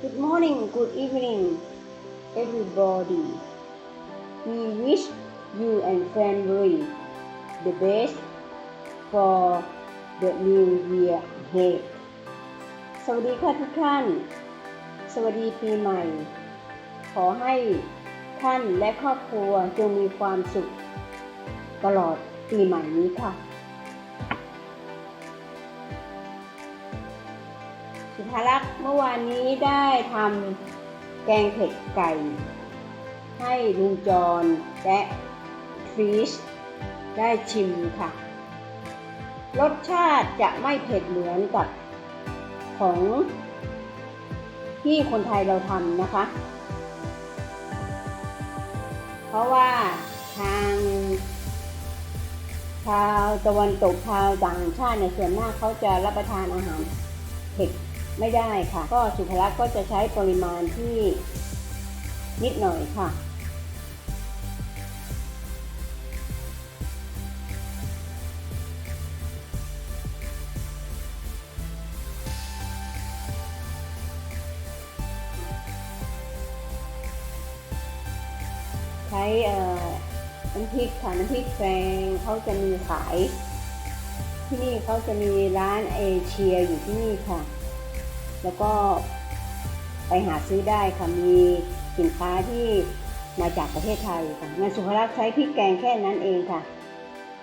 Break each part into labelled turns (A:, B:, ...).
A: Good morning, good evening, everybody. We wish you and family the best for the new year ahead. สวัสดีค่ะทุกท่าน สวัสดีปีใหม่ ขอให้ท่านและครอบครัวจงมีความสุข ตลอดปีใหม่นี้ค่ะ สุภาลักษ์เมื่อวานนี้ได้ทำแกงเผ็ดไก่ ให้ลุงจรและทริชได้ชิมค่ะ รสชาติจะไม่เผ็ดเหมือนกับของที่คนไทยเราทำนะคะ เพราะว่าทางชาวตะวันตกชาวต่างชาติในส่วนมากเขาจะรับประทานอาหารเผ็ด ไม่ได้ค่ะ ก็สุภลักษณ์ก็จะใช้ปริมาณที่นิดหน่อยค่ะ ใช้เอ่อน้ำพริกค่ะน้ำพริกแกงเขาจะมีขาย ที่นี่เขาจะมีร้านเอเชียอยู่ที่นี่ค่ะ แล้วก็ไปหาซื้อได้ค่ะ มีสินค้าที่มาจากประเทศไทยค่ะงานสุภลักษ์ใช้พริกแกงแค่นั้นเองค่ะ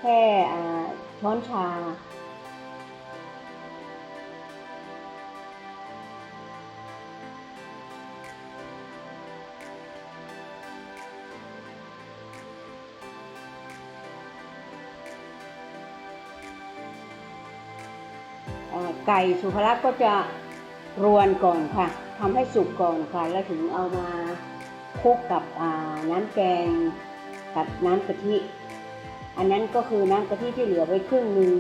A: แค่ช้อนชาไก่สุภลักษ์ก็จะ รวนก่อนค่ะทำให้สุกก่อนค่ะ แล้วถึงเอามาคลุกกับน้ำแกงกับน้ำกะทิ อันนั้นก็คือน้ำกะทิที่เหลือไว้ครึ่งหนึ่ง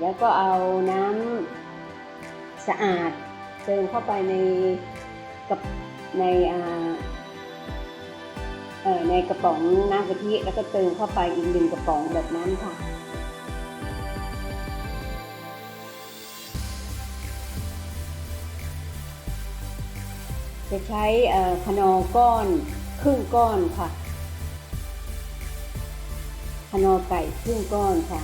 A: แล้วก็เอาน้ำสะอาดเติมเข้าไปในกับในในกระป๋องน้ำกะทิแล้วก็เติมเข้าไปอีกหนึ่งกระป๋องแบบนั้นค่ะ จะใช้เอ่อขนอก้อนครึ่งก้อนค่ะขนอไก่ครึ่งก้อนค่ะ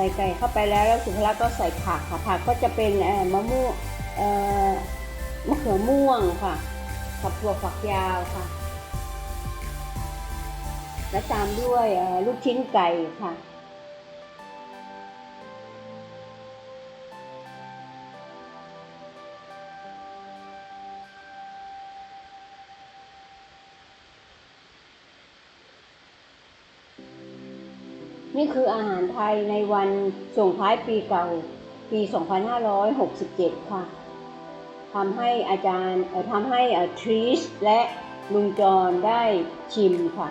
A: ใส่ไก่เข้าไปแล้วแล้วสุภลักษณ์ก็ใส่ผักค่ะผักก็จะเป็นมะม่วงมะเขือม่วงค่ะกับถั่วฝักยาวค่ะ และตามด้วยลูกชิ้นไก่ค่ะ นี่คืออาหารไทยในวันส่งท้ายปีเก่าปี 2567 ค่ะทำให้อาจารย์ทำให้ทรีสและลุงจรได้ชิมค่ะ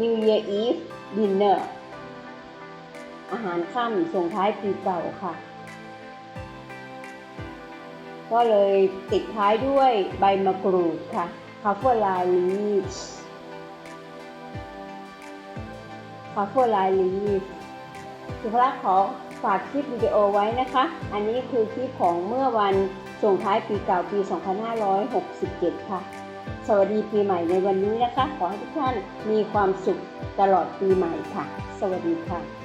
A: New Year Eve Dinner อาหารค่ำส่งท้ายปีเก่าค่ะ ก็เลยติดท้ายด้วยใบมะกรูดค่ะ c a f f e r l i leaves คาเฟอร์ไลน์ลีสสุภลักษณ์ขอฝากคลิปวิดีโอไว้นะคะ อันนี้คือคลิปของเมื่อวันส่งท้ายปีเก่าปี 2567 ค่ะ สวัสดีปีใหม่ในวันนี้นะคะ ขอให้ทุกท่านมีความสุขตลอดปีใหม่ค่ะ สวัสดีค่ะ